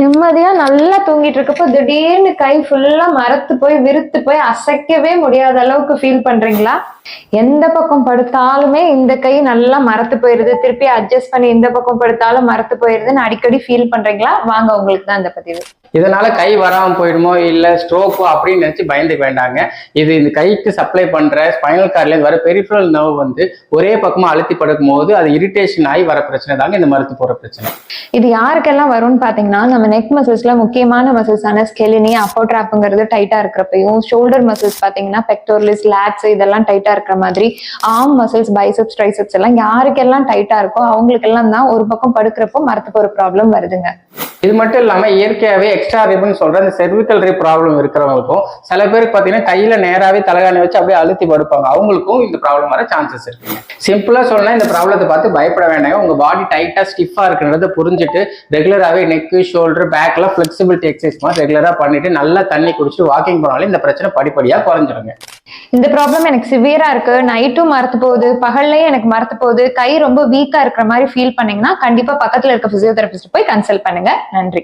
நிம்மதியா நல்லா தூங்கிட்டு இருக்கப்போ திடீர்னு கை ஃபுல்லா மரத்து போய் விருத்து போய் அசைக்கவே முடியாத அளவுக்கு ஃபீல் பண்றீங்களா? எந்த பக்கம் படுத்தாலுமே இந்த கை நல்லா மரத்து போயிருது. திருப்பி அட்ஜஸ்ட் பண்ணி இந்த பக்கம் படுத்தாலும் மரத்து போயிருதுன்னு அடிக்கடி ஃபீல் பண்றீங்களா? வாங்க உங்களுக்கு தான் இந்த பதிவு. இதனால கை வராமல் போயிடுமோ இல்லை ஸ்ட்ரோக்கோ அப்படின்னு நினச்சி பயந்துக்க வேண்டாங்க இது இந்த கைக்கு சப்ளை பண்ணுற ஸ்பைனல் கார்ட்ல வர பெரிஃபரல் நர்வ் வந்து ஒரே பக்கமாக அழுத்தி படுக்கும் போது அது இரிட்டேஷன் ஆகி வர பிரச்சனை தாங்க இந்த மருத்து போகிற பிரச்சனை. இது யாருக்கெல்லாம் வரும்னு பார்த்தீங்கன்னா நம்ம நெக் மசில்ஸ்ல முக்கியமான மசில்ஸான ஸ்கெலினி அப்போட்ராப்புங்கிறது டைட்டாக இருக்கிறப்பையும் ஷோல்டர் மசில்ஸ் பார்த்தீங்கன்னா பெக்டோர்லிஸ் லேக்ஸ் இதெல்லாம் டைட்டாக இருக்கிற மாதிரி ஆர்ம் மசில்ஸ் பைசப்ஸ் ட்ரைசப்ஸ் எல்லாம் யாருக்கெல்லாம் டைட்டாக இருக்கோ அவங்களுக்கெல்லாம் தான் ஒரு பக்கம் படுக்கிறப்போ மரத்துக்கு ஒரு ப்ராப்ளம் வருதுங்க. இது மட்டும் இல்லாமல் இயற்கையாகவே எக்ஸ்ட்ரா ரிப்னு சொல்கிற இந்த செர்விக்கல் ரிப் ப்ராப்ளம் இருக்கிறவங்களுக்கும் சில பேருக்கு பார்த்தீங்கன்னா கையில் நேராகவே தலைகாணி வச்சு அப்படியே அழுத்தி படுப்பாங்க. அவங்களுக்கும் இந்த ப்ராப்ளம் வர சான்சஸ் இருக்கு. சிம்பிளாக சொன்னால் இந்த ப்ராப்ளத்தை பார்த்து பயப்பட வேண்டாம். உங்கள் பாடி டைட்டாக ஸ்டிஃபாக இருக்குன்றத புரிஞ்சுட்டு ரெகுலராகவே நெக்கு ஷோல்டர் பேக்கில் ஃப்ளெக்சிபிலிட்டி எக்ஸசைஸ் மாதிரி ரெகுலராக பண்ணிட்டு நல்லா தண்ணி குடிச்சிட்டு வாக்கிங் போனாலும் இந்த பிரச்சனை படிப்படியாக குறைஞ்சிருங்க. இந்த ப்ராப்ளம் எனக்கு சிவியரா இருக்கு. நைட்டும் மறத்து போகுது. பகல்லையும் எனக்கு மறத்து போகுது. கை ரொம்ப வீக்கா இருக்கிற மாதிரி ஃபீல் பண்ணீங்கன்னா கண்டிப்பா பக்கத்துல இருக்க பிசியோதெரபிஸ்ட் போய் கன்சல்ட் பண்ணுங்க. நன்றி.